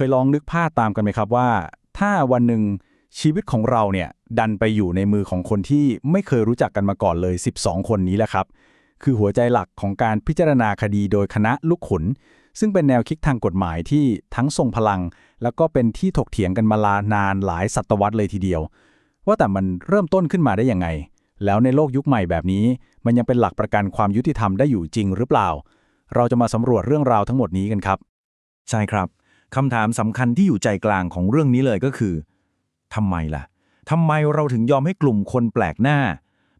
เคยลองนึกภาพตามกันไหมครับว่า ถ้าวันหนึ่งชีวิตของเราเนี่ยดันไปอยู่ในมือของคนที่ไม่เคยรู้จักกันมาก่อนเลย 12 คนนี้แหละครับ คือหัวใจหลักของการพิจารณาคดีโดยคณะลูกขุน ซึ่งเป็นแนวคิดทางกฎหมายที่ทั้งทรงพลัง แล้วก็เป็นที่ถกเถียงกันมาลานานหลายศตวรรษเลยทีเดียว ว่าแต่มันเริ่มต้นขึ้นมาได้ยังไง แล้วในโลกยุคใหม่แบบนี้ มันยังเป็นหลักประกันความยุติธรรมได้อยู่จริงหรือเปล่า เราจะมาสำรวจเรื่องราวทั้งหมดนี้กันครับ ใช่ครับ คำถามสำคัญที่อยู่ใจกลางของเรื่องนี้เลยก็คือทำไมล่ะทำไมเราถึงยอมให้กลุ่มคนแปลกหน้า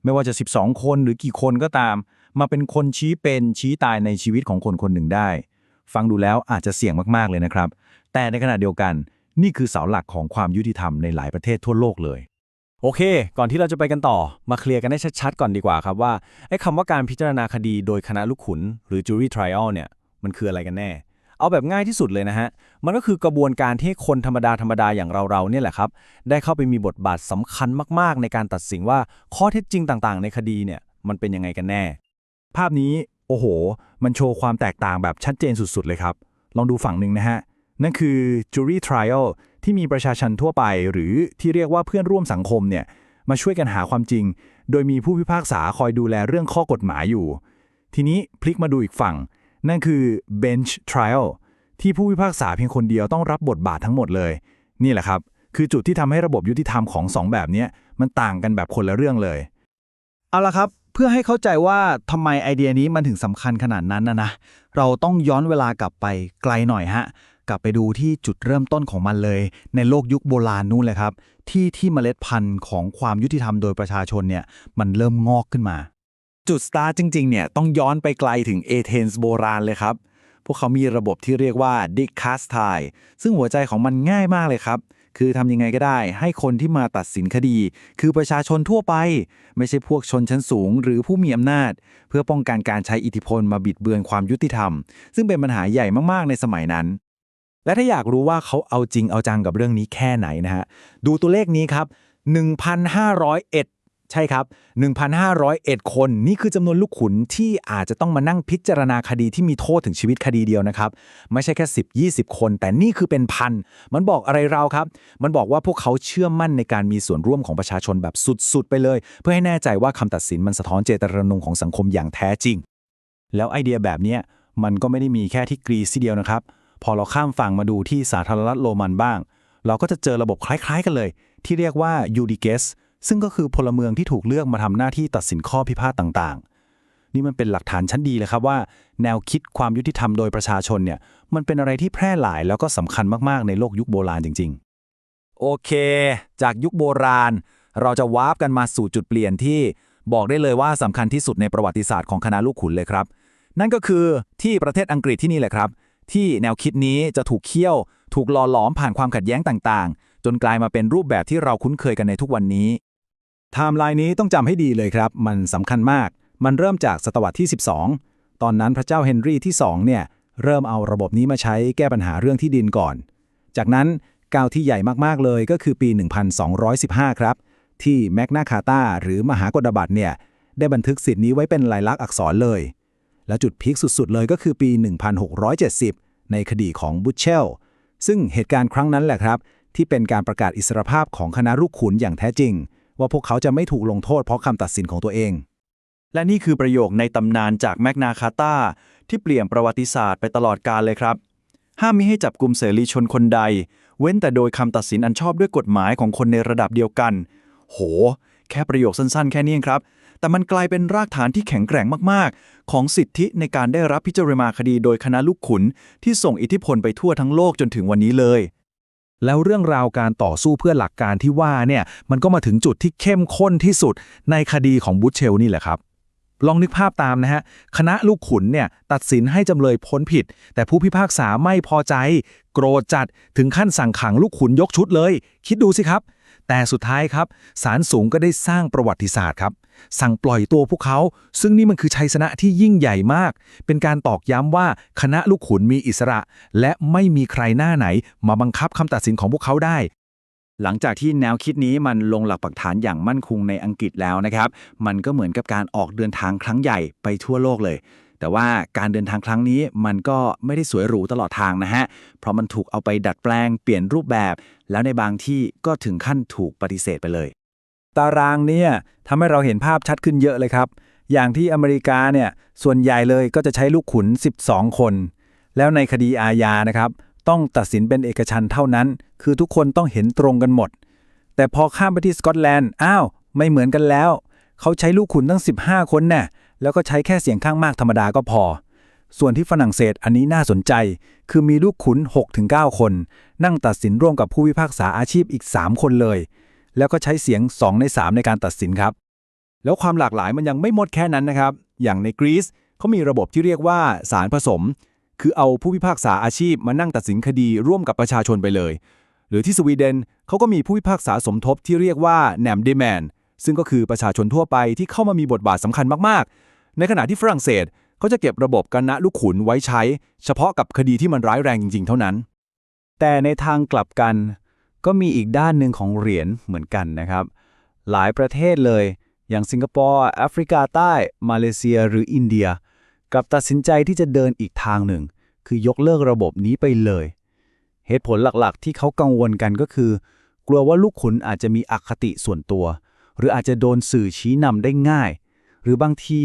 ไม่ว่าจะ 12 คนหรือกี่คนก็ตาม มาเป็นคนชี้เป็นชี้ตายในชีวิตของคนคนหนึ่งได้ ฟังดูแล้วอาจจะเสี่ยงมากๆเลยนะครับ แต่ในขณะเดียวกัน นี่คือเสาหลักของความยุติธรรมในหลายประเทศทั่วโลกเลยโอเค ก่อนที่เราจะไปกันต่อ มาเคลียร์กันให้ชัดๆก่อนดีกว่าครับว่าไอ้คำว่าการพิจารณาคดีโดยคณะลูกขุน หรือ jury trial เนี่ย มันคืออะไรกันแน่ เอาแบบง่ายที่สุดเลยนะฮะ มันก็คือกระบวนการที่คนธรรมดาธรรมดาอย่างเราๆเนี่ยแหละครับ ได้เข้าไปมีบทบาทสำคัญมากๆ ในการตัดสินว่าข้อเท็จจริงต่างๆ ในคดีเนี่ยมันเป็นยังไงกันแน่ ภาพนี้โอ้โห มันโชว์ความแตกต่างแบบชัดเจนสุดๆ เลยครับ ลองดูฝั่งหนึ่งนะฮะ นั่นคือ jury trial ที่มีประชาชนทั่วไป หรือที่เรียกว่าเพื่อนร่วมสังคมเนี่ยมาช่วยกันหาความจริง โดยมีผู้พิพากษาคอยดูแลเรื่องข้อกฎหมายอยู่ ทีนี้พลิกมาดูอีกฝั่ง นั่นคือ bench trial ที่ผู้พิพากษาเพียงคนเดียวต้องรับบทบาททั้งหมดเลย นี่แหละครับ คือจุดที่ทำให้ระบบยุติธรรมของสองแบบนี้มันต่างกันแบบคนละเรื่องเลย เอาละครับเพื่อให้เข้าใจว่าทำไมไอเดียนี้มันถึงสำคัญขนาดนั้นนะนะเราต้องย้อนเวลากลับไปไกลหน่อยฮะกลับไปดูที่จุดเริ่มต้นของมันเลย ในโลกยุคโบราณนู่นเลยครับ ที่ที่เมล็ดพันธุ์ของความยุติธรรมโดยประชาชนเนี่ยมันเริ่มงอกขึ้นมา จุดสตาร์จริงๆเนี่ยต้องย้อนไปไกลถึงเอเธนส์โบราณเลยครับ พวกเขามีระบบที่เรียกว่าดิคาสไทซึ่งหัวใจของมันง่ายมากเลยครับ คือทำยังไงก็ได้ ให้คนที่มาตัดสินคดี คือประชาชนทั่วไป ไม่ใช่พวกชนชั้นสูง หรือผู้มีอำนาจ เพื่อป้องกันการใช้อิทธิพลมาบิดเบือนความยุติธรรม ซึ่งเป็นปัญหาใหญ่มากๆในสมัยนั้นและถ้าอยากรู้ว่าเขาเอาจริงเอาจังกับเรื่องนี้แค่ไหนนะฮะ ดูตัวเลขนี้ครับ 1,501 ใช่ครับ 1,501 คนนี่คือจำนวนลูกขุนที่อาจจะต้องมานั่งพิจารณาคดีที่มีโทษถึงชีวิตคดีเดียวนะครับ ไม่ใช่แค่ 10 20 คน แต่นี่คือเป็นพัน มันบอกอะไรเราครับ มันบอกว่าพวกเขาเชื่อมั่นในการมีส่วนร่วมของประชาชนแบบสุดๆ ไปเลย เพื่อให้แน่ใจว่าคำตัดสินมันสะท้อนเจตจำนงของสังคมอย่างแท้จริง แล้วไอเดียแบบนี้มันก็ไม่ได้มีแค่ที่กรีซทีเดียวนะครับ พอเราข้ามฝั่งมาดูที่สาธารณรัฐโรมันบ้าง เราก็จะเจอระบบคล้าย ๆ กันเลย ที่เรียกว่ายูดิเกส ซึ่งก็คือพลเมืองที่ถูกเลือกมาทำหน้าที่ตัดสินข้อพิพาทต่างๆ นี่มันเป็นหลักฐานชั้นดีเลยครับว่า แนวคิดความยุติธรรมโดยประชาชนเนี่ยมันเป็นอะไรที่แพร่หลายแล้วก็สำคัญมากๆในโลกยุคโบราณจริง ๆ โอเค จากยุคโบราณ เราจะวาร์ปกันมาสู่จุดเปลี่ยนที่บอกได้เลยว่าสำคัญที่สุดในประวัติศาสตร์ของคณะลูกขุนเลยครับ นั่นก็คือที่ประเทศอังกฤษที่นี่แหละครับ ที่แนวคิดนี้จะถูกเคี่ยว ถูกหล่อหลอมผ่านความขัดแย้งต่างๆ จนกลายมาเป็นรูปแบบที่เราคุ้นเคยกันในทุกวันนี้ ไทม์ไลน์นี้ต้องจำให้ดีเลยครับ มันสำคัญมาก มันเริ่มจากศตวรรษที่ 12 ตอนนั้นพระเจ้าเฮนรี่ที่ 2 เนี่ย เริ่มเอาระบบนี้มาใช้แก้ปัญหาเรื่องที่ดินก่อน จากนั้นก้าวที่ใหญ่มาก ๆ เลยก็คือปี 1215 ครับ ที่แมกนาคาตาหรือมหากฎบัตรเนี่ย ได้บันทึกสิทธินี้ไว้เป็นลายลักษณ์อักษรเลย และจุดพีคสุด ๆ เลยก็คือปี 1670 ในคดีของบุชเชล ซึ่งเหตุการณ์ครั้งนั้นแหละครับ ที่เป็นการประกาศอิสรภาพของคณะลูกขุนอย่างแท้จริง ว่าพวกเขาจะไม่ถูกลงโทษเพราะคำตัดสินของตัวเอง และนี่คือประโยคในตำนานจากแมกนาคาตาที่เปลี่ยนประวัติศาสตร์ไปตลอดกาลเลยครับ ห้ามมิให้จับกลุ่มเสรีชนคนใด เว้นแต่โดยคำตัดสินอันชอบด้วยกฎหมายของคนในระดับเดียวกัน โห แค่ประโยคสั้นๆ แค่นี้ครับ แต่มันกลายเป็นรากฐานที่แข็งแกร่งมากๆ ของสิทธิในการได้รับพิจารณาคดีโดยคณะลูกขุนที่ส่งอิทธิพลไปทั่วทั้งโลกจนถึงวันนี้เลย แล้วเรื่องราวการต่อสู้เพื่อหลักการที่ว่าเนี่ยมันก็มาถึงจุดที่เข้มข้นที่สุดในคดีของบูชเชลนี่แหละครับลองนึกภาพตามนะฮะ คณะลูกขุนเนี่ยตัดสินให้จำเลยพ้นผิด แต่ผู้พิพากษาไม่พอใจ โกรธจัดถึงขั้นสั่งขังลูกขุนยกชุดเลย คิดดูสิครับ แต่สุดท้ายครับศาลสูงก็ได้สร้างประวัติศาสตร์ครับ สั่งปล่อยตัวพวกเขา ซึ่งนี่มันคือชัยชนะที่ยิ่งใหญ่มาก เป็นการตอกย้ำว่าคณะลูกขุนมีอิสระ และไม่มีใครหน้าไหน มาบังคับคำตัดสินของพวกเขาได้ หลังจากที่แนวคิดนี้มันลงหลักปักฐานอย่างมั่นคงในอังกฤษแล้วนะครับ มันก็เหมือนกับการออกเดินทางครั้งใหญ่ไปทั่วโลกเลย แต่ว่าการเดินทางครั้งนี้มันก็ไม่ได้สวยหรูตลอดทางนะฮะ เพราะมันถูกเอาไปดัดแปลงเปลี่ยนรูปแบบ แล้วในบางที่ก็ถึงขั้นถูกปฏิเสธไปเลย ตารางเนี่ยทำให้เราเห็นภาพชัดขึ้นเยอะเลยครับ อย่างที่อเมริกาเนี่ยส่วนใหญ่เลยก็จะใช้ลูกขุน 12 คน แล้วในคดีอาญานะครับต้องตัดสินเป็นเอกชันเท่านั้น คือทุกคนต้องเห็นตรงกันหมด แต่พอข้ามไปที่สกอตแลนด์ อ้าว ไม่เหมือนกันแล้ว เขาใช้ลูกขุนตั้ง 15 คนแน่ะ แล้วก็ใช้แค่เสียงข้างมากธรรมดาก็พอ ส่วนที่ฝรั่งเศสอันนี้น่าสนใจ คือมีลูกขุน 6-9 คน นั่งตัดสินร่วมกับผู้พิพากษาอาชีพอีก 3 คนเลย แล้วก็ใช้เสียง 2 ใน 3 ในการตัดสินครับ แล้วความหลากหลายมันยังไม่หมดแค่นั้นนะครับ อย่างในกรีซเขามีระบบที่เรียกว่าศาลผสม คือเอาผู้พิพากษาอาชีพมานั่งตัดสินคดีร่วมกับประชาชนไปเลย หรือที่สวีเดนเขาก็มีผู้พิพากษาสมทบที่เรียกว่าแนมเดแมนซึ่งก็คือประชาชนทั่วไปที่เข้ามามีบทบาทสำคัญมากๆ ในขณะที่ฝรั่งเศสเขาจะเก็บระบบกันณลูกขุนไว้ใช้ เฉพาะกับคดีที่มันร้ายแรงจริง ๆ เท่านั้น แต่ในทางกลับกัน ก็มีอีกด้านหนึ่งของเหรียญเหมือนกันนะครับ หลายประเทศเลย อย่างสิงคโปร์แอฟริกาใต้ มาเลเซียหรืออินเดียกลับตัดสินใจที่จะเดินอีกทางหนึ่ง คือยกเลิกระบบนี้ไปเลย เหตุผลหลักๆ ที่เขากังวลกันก็คือ กลัวว่าลูกขุนอาจจะมีอคติส่วนตัว หรืออาจจะโดนสื่อชี้นำได้ง่าย หรือบางที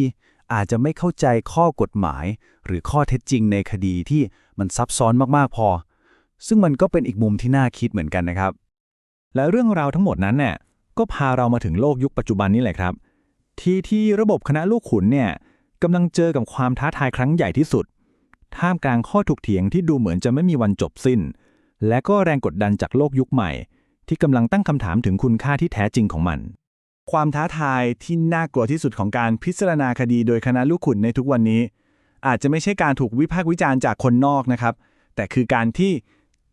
อาจจะไม่เข้าใจข้อกฎหมาย หรือข้อเท็จจริงในคดีที่มันซับซ้อนมากๆพอ ซึ่งมันก็เป็นอีกมุมที่น่าคิดเหมือนกันนะครับ และเรื่องราวทั้งหมดนั้นเนี่ยก็พาเรามาถึงโลกยุคปัจจุบันนี่แหละครับ ที่ที่ระบบคณะลูกขุนเนี่ยกำลังเจอกับความท้าทายครั้งใหญ่ที่สุด ท่ามกลางข้อถกเถียงที่ดูเหมือนจะไม่มีวันจบสิ้น และก็แรงกดดันจากโลกยุคใหม่ ที่กำลังตั้งคำถามถึงคุณค่าที่แท้จริงของมัน ความท้าทายที่น่ากลัวที่สุดของการพิจารณาคดีโดยคณะลูกขุนในทุกวันนี้ อาจจะไม่ใช่การถูกวิพากษ์วิจารณ์จากคนนอกนะครับ แต่คือการที่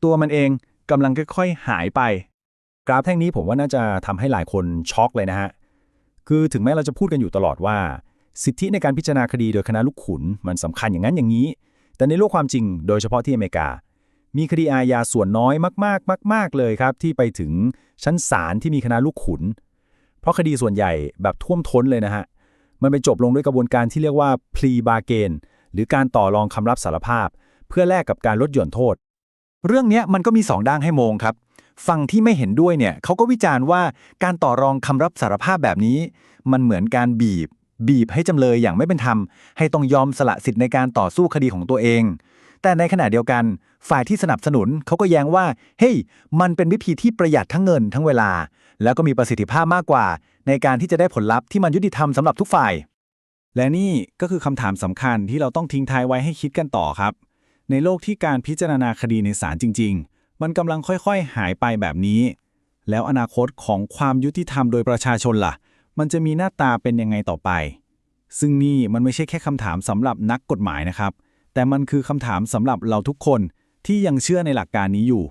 ตัวมันเองกำลังค่อยๆหายไป กราฟแท่งนี้ผมว่าน่าจะทำให้หลายคนช็อกเลยนะฮะคือถึงแม้เราจะพูดกันอยู่ตลอดว่า สิทธิในการพิจารณาคดีโดยคณะลูกขุนมันสำคัญอย่างนั้นอย่างนี้ แต่ในโลกความจริงโดยเฉพาะที่อเมริกา มีคดีอาญาส่วนน้อยมากๆ มาก ๆ เลยครับ ที่ไปถึงชั้นศาลที่มีคณะลูกขุน เพราะคดีส่วนใหญ่แบบท่วมท้นเลยนะฮะ มันไปจบลงด้วยกระบวนการที่เรียกว่า plea bargain หรือการต่อรองคำรับสารภาพ เพื่อแลกกับการลดหย่อนโทษ เรื่องนี้มันก็มีสองด้านให้มองครับ ฝั่งที่ไม่เห็นด้วยเนี่ยเขาก็วิจารณ์ว่าการต่อรองคำรับสารภาพแบบนี้ มันเหมือนการบีบ บีบให้จำเลยอย่างไม่เป็นธรรม ให้ต้องยอมสละสิทธิ์ในการต่อสู้คดีของตัวเอง แต่ในขณะเดียวกันฝ่ายที่สนับสนุนเขาก็แย้งว่า เฮ้ย มันเป็นวิธีที่ประหยัดทั้งเงินทั้งเวลา แล้วก็มีประสิทธิภาพมากกว่า ในการที่จะได้ผลลัพธ์ที่มันยุติธรรมสำหรับทุกฝ่าย และนี่ก็คือคำถามสำคัญที่เราต้องทิ้งท้ายไว้ให้คิดกันต่อครับ ในโลกที่การพิจารณาคดีในศาลจริง ๆ มันกำลังค่อยๆ หายไปแบบนี้ แล้วอนาคตของความยุติธรรมโดยประชาชนล่ะ มันจะมีหน้าตาเป็นยังไงต่อไป ซึ่งนี่มันไม่ใช่แค่คำถามสำหรับนักกฎหมายนะครับ แต่มันคือคำถามสำหรับเราทุกคนที่ยังเชื่อในหลักการนี้อยู่